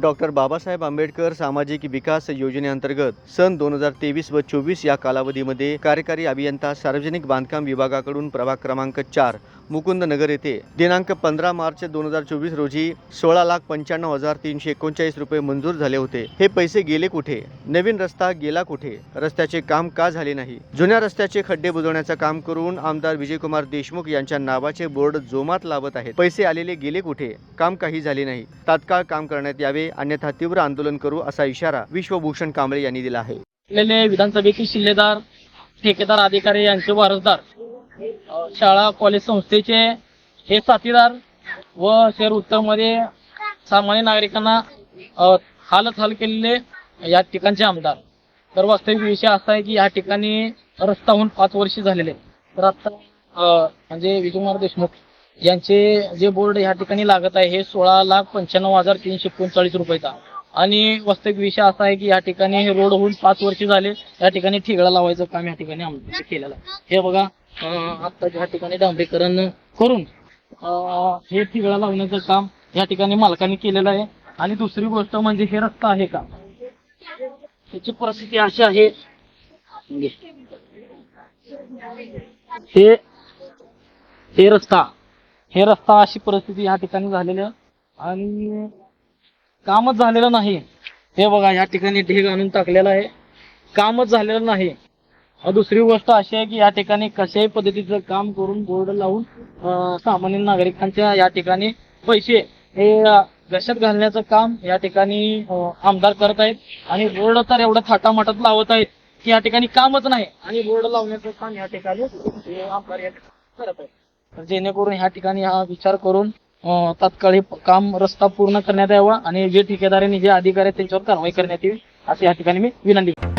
Doctor Babasaheb Ambedkar सामाजिक विकास योजनेअंतर्गत सन दोन हजार तेवीस व चोवीस या कालावधीमध्ये कार्यकारी अभियंता सार्वजनिक बांधकाम विभागाकडून प्रभाग क्रमांक चार मुकुंद नगर येथे दिनांक पंधरा मार्च दोन हजार चोवीस रोजी सोळा लाख पंच्याण्णव हजार तीनशे एकोणचाळीस रुपये मंजूर झाले होते. हे पैसे गेले कुठे? नवीन रस्ता गेला कुठे? रस्त्याचे काम का झाले नाही? जुन्या रस्त्याचे खड्डे बुजवण्याचं काम करून आमदार विजयकुमार देशमुख यांच्या नावाचे बोर्ड जोमात लावत आहेत. पैसे आलेले गेले कुठे? काम काही झाले नाही. तात्काळ काम करण्यात यावे अन्यथा तीव्र आंदोलन करू असा इशारा विश्वभूषण कांबळे यांनी दिला आहे. विधानसभेतील शिल्लेदार ठेकेदार अधिकारी यांचे वारसदार शाळा कॉलेज संस्थेचे हे साथीदार व शहर उत्तरमध्ये सामान्य नागरिकांना हालत हाल केलेले या ठिकाणचे आमदार. तर वास्तविक विषय असा आहे की या ठिकाणी रस्ता होऊन पाच वर्ष झालेले तर आता म्हणजे विजयकुमार देशमुख यांचे जे बोर्ड या ठिकाणी लागत आहे हे सोळा लाख पंच्याण्णव हजार तीनशे एकोणचाळीस रुपयाचा. आणि वास्तविक विषय असा आहे की या ठिकाणी हे रोड होऊन पाच वर्ष झाले या ठिकाणी ठिगळा लावायचं काम या ठिकाणी केलेलं आहे. हे बघा आता या ठिकाणी डांबरीकरण करून हे तिघळा लावण्याचं काम या ठिकाणी मालकाने केलेलं आहे. आणि दुसरी गोष्ट म्हणजे हे रस्ता आहे का? त्याची परिस्थिती अशी आहे. हे हे रस्ता हे रस्ता अशी परिस्थिती या ठिकाणी झालेली आहे. आणि कामच झालेलं नाही. हे बघा या ठिकाणी ढीग आणून टाकलेलं आहे. कामच झालेलं नाही. दुसरी गोष्ट अशी आहे की या ठिकाणी कशाही पद्धतीचं काम करून बोर्ड लावून सामान्य नागरिकांच्या या ठिकाणी पैसे हे अ, घालण्याचं काम या ठिकाणी आमदार करत आहेत. आणि बोर्ड तर एवढं थाटामाटात लावत आहेत की या ठिकाणी कामच नाही. आणि बोर्ड लावण्याचं काम या ठिकाणी आमदार या ठिकाणी करत आहेत. जेणेकरून ह्या ठिकाणी हा विचार करून तात्काळ काम रस्ता पूर्ण करण्यात यावा आणि जे ठेकेदारांनी जे अधिकारी आहेत त्यांच्यावर कारवाई करण्यात येईल अशी या ठिकाणी मी विनंती करतो.